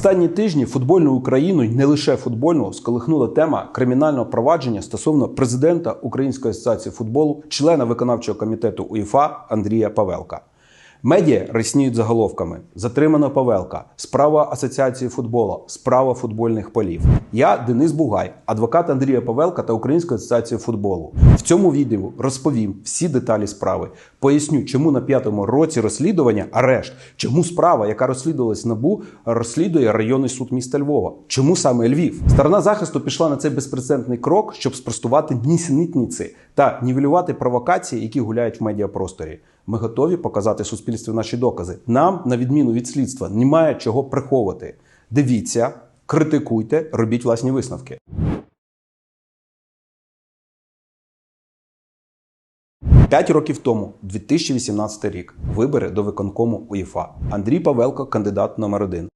Останні тижні футбольну Україну й не лише футбольну сколихнула тема кримінального провадження стосовно президента Української асоціації футболу, члена виконавчого комітету УЄФА Андрія Павелка. Медіа рисніють заголовками: затримано Павелка, справа Асоціації футболу, справа футбольних полів. Я Денис Бугай, адвокат Андрія Павелка та Української асоціації футболу. В цьому відео розповім всі деталі справи. Поясню, чому на п'ятому році розслідування арешт, чому справа, яка розслідувалась набу, розслідує районний суд міста Львова. Чому саме Львів? Сторона захисту пішла на цей безпрецедентний крок, щоб спростувати нісенітниці та нівелювати провокації, які гуляють в медіапросторі. Ми готові показати суспільству наші докази. Нам, на відміну від слідства, немає чого приховувати. Дивіться, критикуйте, робіть власні висновки. П'ять років тому, 2018 рік, вибори до виконкому УЄФА. Андрій Павелко, кандидат номер один.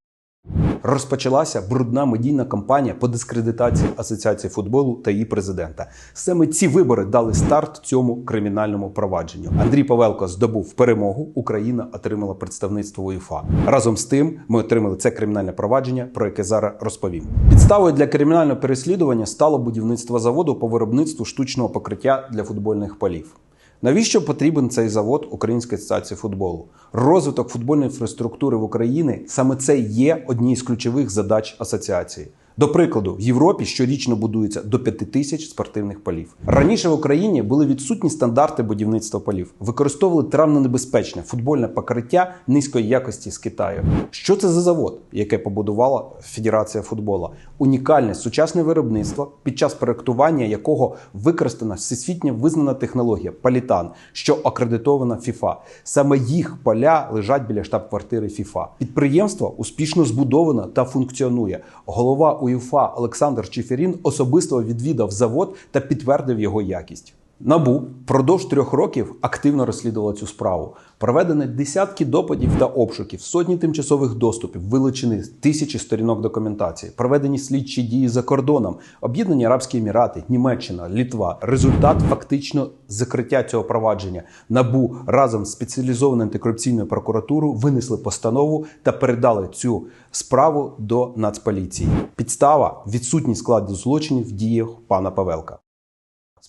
Розпочалася брудна медійна кампанія по дискредитації Асоціації футболу та її президента. Саме ці вибори дали старт цьому кримінальному провадженню. Андрій Павелко здобув перемогу. Україна отримала представництво УЄФА. Разом з тим, ми отримали це кримінальне провадження, про яке зараз розповім. Підставою для кримінального переслідування стало будівництво заводу по виробництву штучного покриття для футбольних полів. Навіщо потрібен цей завод Української асоціації футболу? Розвиток футбольної інфраструктури в Україні саме це є однією з ключових задач асоціації. До прикладу, в Європі щорічно будується до 5 тисяч спортивних полів. Раніше в Україні були відсутні стандарти будівництва полів, використовували травмонебезпечне футбольне покриття низької якості з Китаю. Що це за завод, яке побудувала Федерація футболу? Унікальне сучасне виробництво, під час проектування якого використана всесвітньо визнана технологія Палітан, що акредитована FIFA. Саме їх поля лежать біля штаб-квартири FIFA. Підприємство успішно збудовано та функціонує. Голова УЄФА Олександр Чеферін особисто відвідав завод та підтвердив його якість. Набу впродовж трьох років активно розслідувала цю справу. Проведені десятки допитів та обшуків, сотні тимчасових доступів, вилучені тисячі сторінок документації, проведені слідчі дії за кордоном, Об'єднані Арабські Емірати, Німеччина, Літва. Результат фактично закриття цього провадження. Набу разом з спеціалізованою антикорупційною прокуратурою винесли постанову та передали цю справу до Нацполіції. Підстава відсутність складу злочинів в діях пана Павелка.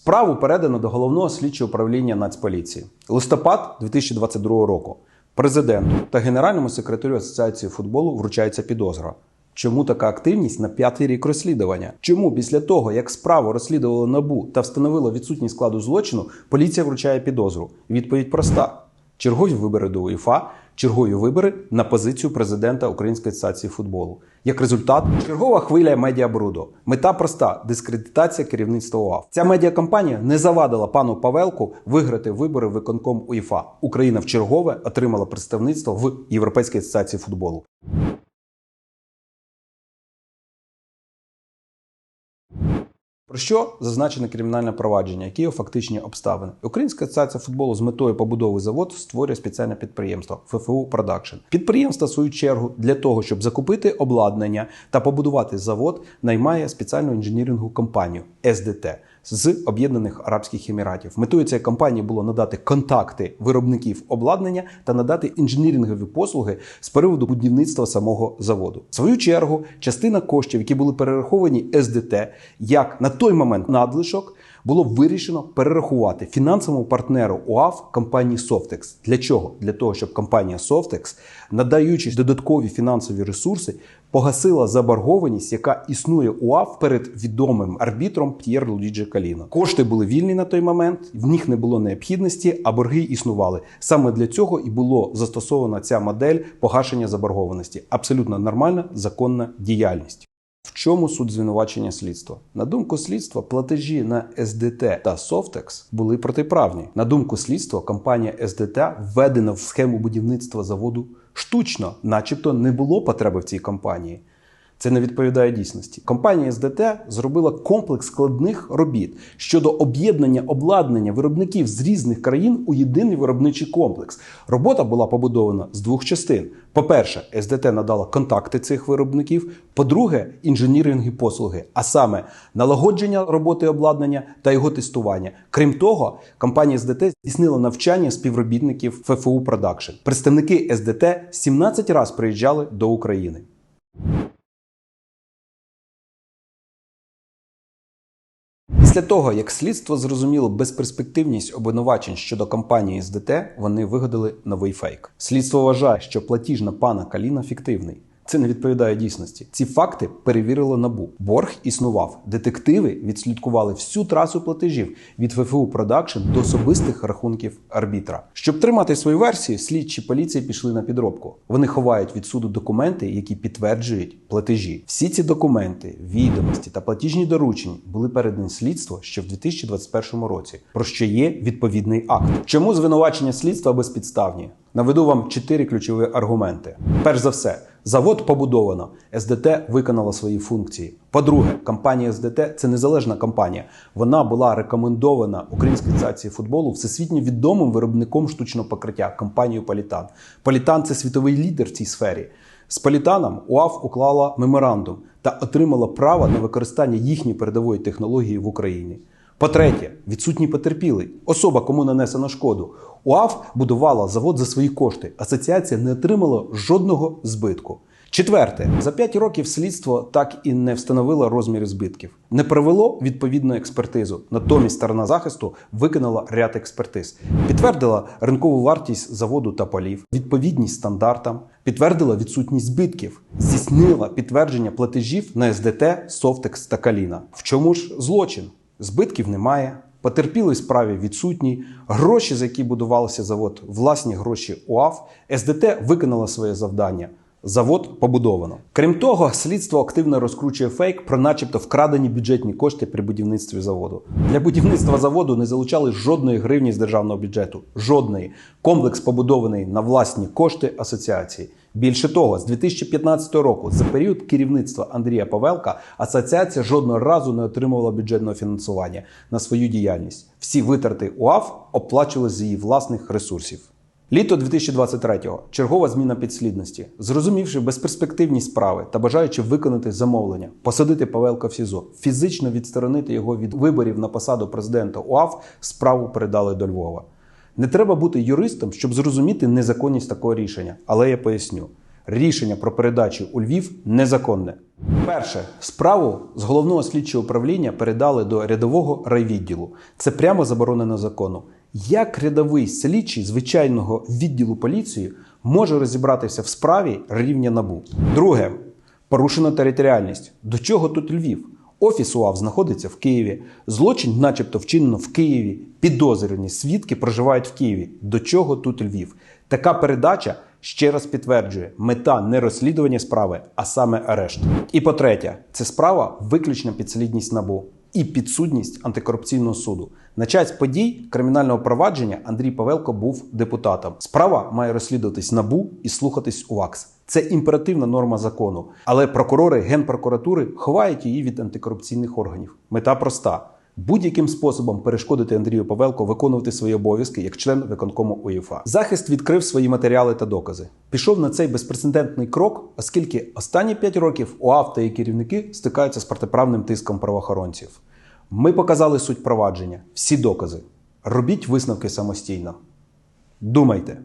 Справу передано до головного слідчого управління Нацполіції. Листопад 2022 року. Президенту та генеральному секретарю Асоціації футболу вручається підозра. Чому така активність на п'ятий рік розслідування? Чому після того, як справу розслідувало набу та встановило відсутність складу злочину, поліція вручає підозру? Відповідь проста: чергові вибори до УЄФА, чергові вибори на позицію президента Української асоціації футболу. Як результат, чергова хвиля медіабруду. Мета проста дискредитація керівництва УАФ. Ця медіакампанія не завадила пану Павелку виграти вибори виконком УЄФА. Україна в чергове отримала представництво в Європейській асоціації футболу. Про що зазначене кримінальне провадження, які його фактичні обставини? Українська асоціація футболу з метою побудови заводу створює спеціальне підприємство ФФУ Продакшн. Підприємство, в свою чергу, для того, щоб закупити обладнання та побудувати завод, наймає спеціальну інженірингову компанію СДТ з Об'єднаних Арабських Еміратів. Метою цієї компанії було надати контакти виробників обладнання та надати інженірингові послуги з приводу будівництва самого заводу. В свою чергу, частина коштів, які були перераховані СДТ, як на той момент надлишок. Було вирішено перерахувати фінансовому партнеру УАФ компанії Softex. Для чого? Для того, щоб компанія Softex, надаючи додаткові фінансові ресурси, погасила заборгованість, яка існує УАФ перед відомим арбітром П'єр Луїджі Каліно. Кошти були вільні на той момент, в них не було необхідності, а борги існували. Саме для цього і було застосована ця модель погашення заборгованості. Абсолютно нормальна законна діяльність. В чому суть звинувачення слідства? На думку слідства, платежі на СДТ та Softex були протиправні. На думку слідства, компанія СДТ введена в схему будівництва заводу штучно, начебто не було потреби в цій компанії. Це не відповідає дійсності. Компанія СДТ зробила комплекс складних робіт щодо об'єднання обладнання виробників з різних країн у єдиний виробничий комплекс. Робота була побудована з двох частин. По-перше, СДТ надала контакти цих виробників. По-друге, інженіринги послуги, а саме налагодження роботи обладнання та його тестування. Крім того, компанія СДТ здійснила навчання співробітників ФФУ Продакшн. Представники СДТ 17 разів приїжджали до України. Після того, як слідство зрозуміло безперспективність обвинувачень щодо компанії з ДТ, вони вигадали новий фейк. Слідство вважає, що платіж на пана Каліна фіктивний. Це не відповідає дійсності. Ці факти перевірило набу. Борг існував. Детективи відслідкували всю трасу платежів від ФФУ Продакшн до особистих рахунків арбітра. Щоб тримати свою версію, слідчі поліції пішли на підробку. Вони ховають від суду документи, які підтверджують платежі. Всі ці документи, відомості та платіжні доручення були передані слідству ще в 2021 році, про що є відповідний акт. Чому звинувачення слідства безпідставні? Наведу вам чотири ключові аргументи. Перш за все, завод побудовано, СДТ виконала свої функції. По-друге, компанія СДТ це незалежна компанія. Вона була рекомендована Українській асоціації футболу всесвітньо відомим виробником штучного покриття компанією Політан. Політан це світовий лідер в цій сфері. З Політаном УАФ уклала меморандум та отримала право на використання їхньої передової технології в Україні. По-третє, відсутній потерпілий. Особа, кому нанесено шкоду. УАФ будувала завод за свої кошти. Асоціація не отримала жодного збитку. Четверте, за 5 років слідство так і не встановило розміри збитків, не провело відповідну експертизу. Натомість сторона захисту виконала ряд експертиз, підтвердила ринкову вартість заводу та полів, відповідність стандартам, підтвердила відсутність збитків, здійснила підтвердження платежів на СДТ, Софтекс та Каліна. В чому ж злочин? Збитків немає. Потерпілий справі відсутні, гроші, за які будувався завод, власні гроші УАФ, СДТ виконала своє завдання. Завод побудовано. Крім того, слідство активно розкручує фейк про, начебто, вкрадені бюджетні кошти при будівництві заводу. Для будівництва заводу не залучали жодної гривні з державного бюджету. Жодної. Комплекс побудований на власні кошти асоціації. Більше того, з 2015 року, за період керівництва Андрія Павелка, асоціація жодного разу не отримувала бюджетного фінансування на свою діяльність. Всі витрати УАФ оплачували з її власних ресурсів. Літо 2023-го. Чергова зміна підслідності. Зрозумівши безперспективність справи та бажаючи виконати замовлення, посадити Павелка в СІЗО, фізично відсторонити його від виборів на посаду президента УАФ, справу передали до Львова. Не треба бути юристом, щоб зрозуміти незаконність такого рішення, але я поясню. Рішення про передачу у Львів незаконне. Перше, справу з головного слідчого управління передали до рядового райвідділу. Це прямо заборонено законом. Як рядовий слідчий звичайного відділу поліції може розібратися в справі рівня набу? Друге, порушена територіальність. До чого тут Львів? Офіс УАВ знаходиться в Києві. Злочин, начебто, вчинено в Києві. Підозрювані свідки проживають в Києві. До чого тут Львів? Така передача ще раз підтверджує, мета не розслідування справи, а саме арешт. І по-третє, це справа виключна підслідність набу і підсудність антикорупційного суду. На час подій кримінального провадження Андрій Павелко був депутатом. Справа має розслідуватись набу і слухатись УВАКС. Це імперативна норма закону. Але прокурори Генпрокуратури ховають її від антикорупційних органів. Мета проста. Будь-яким способом перешкодити Андрію Павелко виконувати свої обов'язки як член виконкому УЄФА. Захист відкрив свої матеріали та докази. Пішов на цей безпрецедентний крок, оскільки останні 5 років УАВ та її керівники стикаються з протиправним тиском правоохоронців. Ми показали суть провадження, всі докази. Робіть висновки самостійно. Думайте.